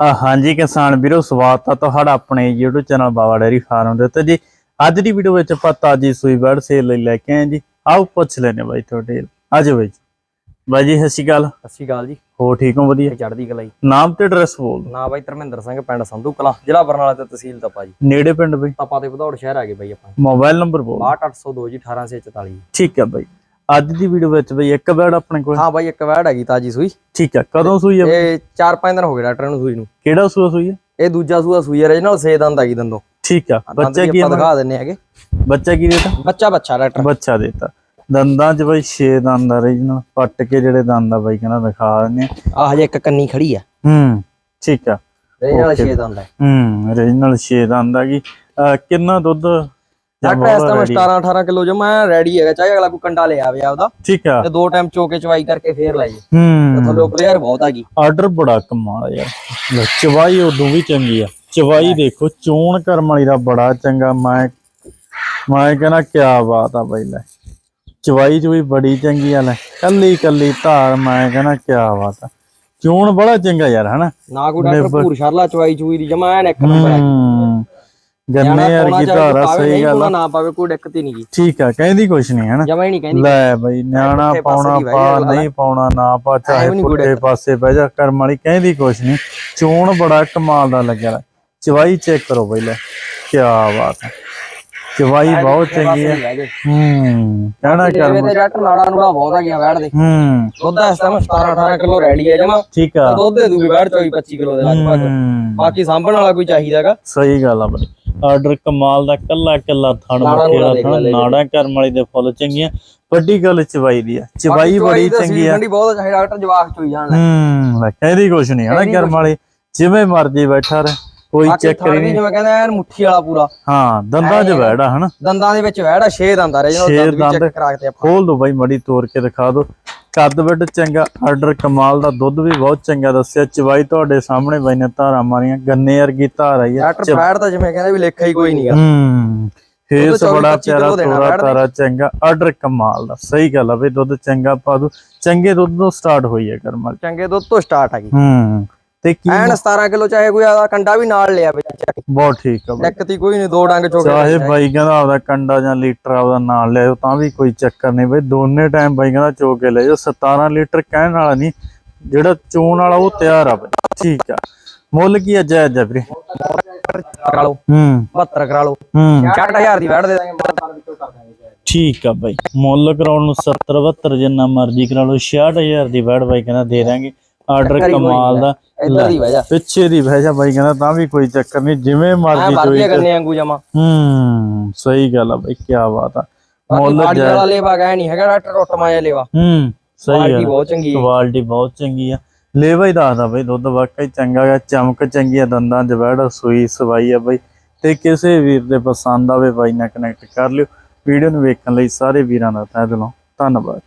ਹਾਂਜੀ ਕਿਸਾਨ ਵੀਰੋ ਸਵਾਗਤ ਆ ਤੁਹਾਡਾ ਆਪਣੇ YouTube channel Baba dairy farm ਦੇ ਉੱਤੇ। ਜੀ ਅੱਜ ਦੀ ਵੀਡੀਓ ਵਿੱਚ ਆਪਾਂ ਤਾਜੀ ਸੂਈ ਬਰਡ ਸੇਲ ਲਈ ਲੈ ਕੇ ਆਏ ਜੀ। ਆਓ ਪੁੱਛ ਲੈਨੇ ਬਾਈ ਤੁਹਾਡੇ। ਆਜੋ ਬਾਈ ਜੀ। ਬਾਈ ਜੀ ਸਤਿ ਸ਼੍ਰੀ ਅਕਾਲ। ਸਤਿ ਸ਼੍ਰੀ ਅਕਾਲ ਜੀ। ਹੋ ਠੀਕ ਹੋ? ਵਧੀਆ। ਇਹ ਚੜ੍ਹਦੀ ਕਲਾਈ ਨਾਮ ਤੇ ਐਡਰੈਸ ਬੋਲ। ਨਾ ਬਾਈ ਧਰਮਿੰਦਰ ਸਿੰਘ ਪਿੰਡ ਸੰਧੂ ਕਲਾ ਜ਼ਿਲ੍ਹਾ ਬਰਨਾਲਾ ਤੇ ਤਹਿਸੀਲ ਤਪਾ ਜੀ। ਨੇੜੇ ਪਿੰਡ ਬਈ? ਤਪਾ ਤੇ ਵਧੌੜ ਸ਼ਹਿਰ ਆ ਗਏ ਬਾਈ ਆਪਾਂ। ਮੋਬਾਈਲ ਨੰਬਰ ਬੋਲ 62802 ਜੀ 1844 ਠੀਕ ਹੈ ਬਾਈ। ਅੱਜ ਦੀ ਵੀਡੀਓ ਵਿੱਚ ਬਈ ਇੱਕ ਬਰਡ ਆਪਣੇ ਕੋਲ। ਹਾਂ ਬਾਈ ਇੱਕ ਵੈੜ ਹੈਗੀ ਤਾਜੀ ਸੂਈ। ਠੀਕ ਹੈ ਕਦੋਂ ਸੂਈ ਹੈ ਇਹ 4-5 ਦਿਨ ਹੋ ਗਏ ਡਾਕਟਰ ਨੂੰ ਸੂਈ ਨੂੰ। ਕਿਹੜਾ ਸੂਆ ਸੂਈ ਹੈ ਇਹ ਦੂਜਾ ਸੂਆ ਸੂਈ ਹੈ ਨਾਲ ਸੇ ਦੰਦ ਹੈਗੀ ਦੰਦੋਂ। ਠੀਕ ਆ ਬੱਚਾ ਕੀ ਦਿਖਾ ਦਿੰਨੇ ਹੈਗੇ। ਬੱਚਾ ਕੀ ਦੇਤਾ? ਬੱਚਾ ਬੱਚਾ ਡਾਕਟਰ। ਬੱਚਾ ਦੇਤਾ। ਦੰਦਾਂ 'ਚ ਬਈ 6 ਦੰਦ ਆ ਰੀਜਨਲ ਪੱਟ ਕੇ ਜਿਹੜੇ ਦੰਦ ਆ ਬਾਈ ਕਹਿੰਦਾ ਦਿਖਾ ਦਿੰਦੇ ਆ। ਆ ਹਜੇ ਇੱਕ ਕੰਨੀ ਖੜੀ ਆ। ਹੂੰ ਠੀਕ ਆ। ਇਹ ਨਾਲ Okay. 6 ਦੰਦ ਹੈ ਹੂੰ ਰੀਜਨਲ 6 ਦੰਦ ਆ ਅਹ ਕਿੰਨਾ ਦੁੱਧ ਡਾਕਟਰ ਇਸ ਟਾਈਮ ready? 17-18 ਕਿਲੋ ਜਮਾ ਰੈਡੀ ਹੈਗਾ ਚਾਹੇ ਅਗਲਾ ਕੋਈ ਕੰਡਾ ਲੈ ਆਵੇ ਆਪਦਾ। ਠੀਕ ਆ। ਤੇ ਦੋ ਟਾਈਮ ਚੋਕੇ ਚਵਾਈ ਕਰਕੇ ਫੇਰ ਲੈ ਜੇ ਹੂੰ। ਥੱਲੇ ਪਲੇਅਰ ਬਹੁਤ ਹੈਗੀ ਆਰਡਰ ਬੜਾ ਕਮਾਲ ਆ ਯਾਰ। ਚਵਾਈ ਉਦੋਂ ਵੀ ਚੰਗੀ ਆ। ਚਵਾਈ ਦੇਖੋ ਚੋਣ ਕਰਮ ਵਾਲੀ ਦਾ ਬੜਾ ਚੰਗਾ। ਮੈਂ ਮੈਂ ਕਹਿੰਦਾ ਕਿਆ ਬਾਤ ਆ ਬਾਈ ਲੈ। ਚਵਾਈ ਚ ਵੀ ਬੜੀ ਚੰਗੀ ਆ ਲੈ। ਕੱਲੀ ਕੱਲੀ ਧਾਰ ਮੈਂ ਕਹਿੰਦਾ ਕਿਆ ਬਾਤ ਆ। ਚੋਣ ਬੜਾ ਚੰਗਾ ਯਾਰ ਹਨਾ? ਨਾ ਕੋਈ ਡਾਕਟਰ ਪੂਰ ਸ਼ਰਲਾ ਚਵਾਈ ਚੂਈ ਦੀ ਜਮਾ ਐਨ ਇੱਕ ਨੰਬਰ ਹੂੰ। ਗੰਨੇ ਵਰਗੀ ਧਾਰ ਸਹੀ ਗੱਲ ਆ। ਨਾ ਪਾਵੇ ਕੋਈ ਦਿੱਕਤ ਹੀ ਨਹੀਂ ਗੀ ਠੀਕ ਆ ਕਹਿੰਦੀ ਕੁਛ ਨਹੀਂ ਹਨਾ ਜਮਾ ਹੀ ਨਹੀਂ ਕਹਿੰਦੀ। ਲੈ ਬਈ ਨਿਆਣਾ ਪਾਉਣਾ ਪਾ। ਨਹੀਂ ਪਾਉਣਾ ਨਾ ਪਾ ਚਾਹੇ ਪੁੱਠੇ। ਪਾਸੇ ਬਹਿ ਜਾ ਕਰਮ ਵਾਲੀ ਕਹਿੰਦੀ ਕੁਛ ਨਹੀਂ। ਚੋਣ ਬੜਾ ਕਮਾਲ ਦਾ ਲੱਗਿਆ। ਚਵਾਈ ਚੈੱਕ ਕਰੋ ਬਈ ਲੈ। ਕੀ ਬਾਤ ਹੈ ਚਵਾਈ ਬਹੁਤ ਚੰਗੀ ਹੈ ਹੂੰ ਕਹਿਣਾ ਕਰਮ। ਤੇ ਜੱਟ ਨਾੜਾ ਨੂੜਾ ਬਹੁਤ ਆ ਗਿਆ ਵੈੜ ਦੇ। ਹੂੰ। ਦੁੱਧ ਇਸ ਟਾਈਮ 17 18 ਕਿਲੋ ਰੈਡੀ ਹੈ ਜਮਾ। ਠੀਕ ਆ। ਦੁੱਧ ਦੇ ਦੂਗੀ ਵੈੜ 24 25 ਕਿਲੋ ਦੇ ਲਗਭਗ। ਹੂੰ, ਬਾਕੀ ਸਾਂਭਣ ਵਾਲਾ ਕੋਈ ਚਾਹੀਦਾ ਹੈਗਾ। ਸਹੀ ਗੱਲ ਆ ਬਈ। ਆਰਡਰ ਕਮਾਲ ਦਾ ਕੱਲਾ ਕੱਲਾ ਥਣ ਦੇਖ ਥਣ। ਨਾੜਾ ਕਰਮ ਵਾਲੀ ਦੇ ਫੁੱਲ ਚੰਗੀਆਂ। ਵੱਡੀ ਗੱਲ ਚਵਾਈ ਦੀ ਆ। ਚਵਾਈ ਬੜੀ ਚੰਗੀ ਆ। ਠੰਡੀ ਬਹੁਤ ਚਾਹੀਦਾ ਡਾਕਟਰ ਜਵਾਕ ਚੋਈ ਜਾਣ ਲੈ। ਹੂੰ ਕਹਿੰਦੀ ਕੁਛ ਨਹੀਂ ਹਨਾ ਕਰਮ ਵਾਲੀ। ਜਿਵੇਂ ਮਰਜ਼ੀ ਬੈਠਾ ਰਹੇ ਕੋਈ ਚੱਕਰ ਹੀ ਨਹੀਂ। ਜਿਵੇਂ ਕਹਿੰਦੇ ਐਨ ਮੁੱਠੀ ਵਾਲਾ ਪੂਰਾ। ਹਾਂ ਦੰਦਾਂ 'ਚ ਬੈੜਾ ਹਨਾ ਦੰਦਾਂ ਦੇ ਵਿੱਚ ਵੈੜ 6 ਦੰਦ ਆ ਰਹੇ ਛੇ ਜਿਹਨਾਂ ਦੰਦ ਵੀ। ਚੈੱਕ ਕਰਾ ਕੇ ਆਪਾਂ। ਖੋਲ ਦੋ ਬਾਈ ਮੜੀ ਤੋੜ ਕੇ ਦਿਖਾ ਦੋ। ਕੱਦ ਵੱਡ ਚੰਗਾ ਆਰਡਰ ਕਮਾਲ ਦਾ ਦੁੱਧ ਵੀ ਬਹੁਤ ਚੰਗਾ ਦੱਸਿਆ। ਚਵਾਈ ਤੁਹਾਡੇ ਸਾਹਮਣੇ ਬਾਈ ਨੇ ਧਾਰਾਂ ਮਾਰੀਆਂ ਗੰਨੇ ਵਰਗੀ ਧਾਰ ਆਈ ਹੈ ਡਾਕਟਰ ਵੈੜ ਤਾਂ ਜਿਵੇਂ ਕਹਿੰਦੇ ਵੀ ਲੇਖਾ ਹੀ ਕੋਈ ਨਹੀਂਗਾ ਹੂੰ ਫੇਸ ਬੜਾ ਪਿਆਰਾ ਦੇ। ਤਾਰਾ ਚੰਗਾ ਆਰਡਰ ਕਮਾਲ ਦਾ ਸਹੀ ਗੱਲ ਆ ਬਈ ਦੁੱਧ ਚੰਗਾ ਪਾ ਦੋ। ਚੰਗੇ ਦੁੱਧ ਤੋਂ ਸਟਾਰਟ ਹੋਈ ਹੈ ਕਰਮਲ ਚੰਗੇ ਦੁੱਧ ਤੋਂ ਸਟਾਰਟ ਹੈਗੀ ਹੂੰ ਤੇ ਕੀ ਐਨ 17 ਕਿਲੋ ਚਾਹੇ ਕੋਈ ਆਦਾ ਕੰਡਾ ਵੀ ਨਾਲ ਲਿਆ ਵਿੱਚ ਬਹੁਤ ਠੀਕ ਆ ਦਿੱਕਤ ਹੀ ਕੋਈ ਨਹੀਂ ਦੋ ਡੰਗ ਚੋਕੇ ਚਾਹੇ ਬਾਈ ਕਹਿੰਦਾ ਆਪਦਾ ਕੰਡਾ ਜਾਂ ਲੀਟਰ ਆਪਦਾ ਨਾਲ ਲਿਆਓ ਤਾਂ ਵੀ ਕੋਈ ਚੱਕਰ ਨਹੀਂ ਬਈ। ਦੋਨੇ ਟਾਈਮ ਬਾਈ ਕਹਿੰਦਾ ਚੋ ਕੇ ਲੈ ਜਾਓ। 17 ਲੀਟਰ ਕਹਿਣ ਵਾਲਾ ਨਹੀਂ ਜਿਹੜਾ ਚੋਣ ਵਾਲਾ ਉਹ ਤਿਆਰ ਆ ਬਈ। ਠੀਕ ਆ। ਮੁੱਲ ਕੀ ਜਾਇਜ਼ ਆ ਵੀਰੇ। ਕਰਾ ਲਓ ਹੂੰ। 72 ਕਰਾ ਲਓ ਹੂੰ 60000 ਦੀ ਵੈੜ ਦੇ ਦਾਂਗੇ ਠੀਕ ਆ ਬਾਈ। ਮੁੱਲ ਕਰਾਉਣ ਨੂੰ 70 72 ਜਿੰਨਾ ਮਰਜ਼ੀ ਕਰਾ ਲਓ 66000 ਦੀ ਵੜ ਬਾਈ ਕਹਿੰਦਾ ਦੇ ਦਾਂਗੇ। ਆਰਡਰ ਹੀ ਕਮਾਲ ਦਾ। ਇੱਧਰ ਦੀ ਵਜ੍ਹਾ ਪਿੱਛੇ ਦੀ ਭੈਜਾ ਬਾਈ ਕਹਿੰਦਾ ਤਾਂ ਵੀ ਕੋਈ ਚੱਕਰ ਨਹੀਂ ਜਿਵੇਂ ਮਰਜ਼ੀ ਚੋਈ ਕਰਨੇ ਵਾਂਗੂ ਜਮਾ। ਹੂੰ ਸਹੀ ਗੱਲ ਆ ਬਾਈ ਕੀ ਬਾਤ ਆ। ਮੁੱਲ ਵਾਲਾ ਲੇਵਾ ਗਏ ਨਹੀਂ ਹੈਗਾ ਡਾਕਟਰ ਰੁੱਟ ਮਾਇਆ ਲੇਵਾ। ਹੂੰ ਸਹੀ ਗੱਲ ਬਹੁਤ ਚੰਗੀ ਹੈ ਕੁਆਲਿਟੀ ਬਹੁਤ ਚੰਗੀ ਆ। ਲੇਵਾ ਹੀ ਦੱਸਦਾ ਬਈ ਦੁੱਧ ਵਾਕਈ ਚੰਗਾ ਆ ਚਮਕ ਚੰਗੀ ਆ ਦੰਦਾਂ ਬੈੜ ਸੂਈ ਸਵਾਈ ਆ ਬਈ। ਤੇ ਕਿਸੇ ਵੀਰ ਦੇ ਪਸੰਦ ਆਵੇ ਬਾਈ ਨਾਲ ਕਨੈਕਟ ਕਰ ਲਿਓ। ਵੀਡੀਓ ਨੂੰ ਵੇਖਣ ਲਈ ਸਾਰੇ ਵੀਰਾਂ ਦਾ ਤਹਿ ਦਿਲੋਂ। ਧੰਨਵਾਦ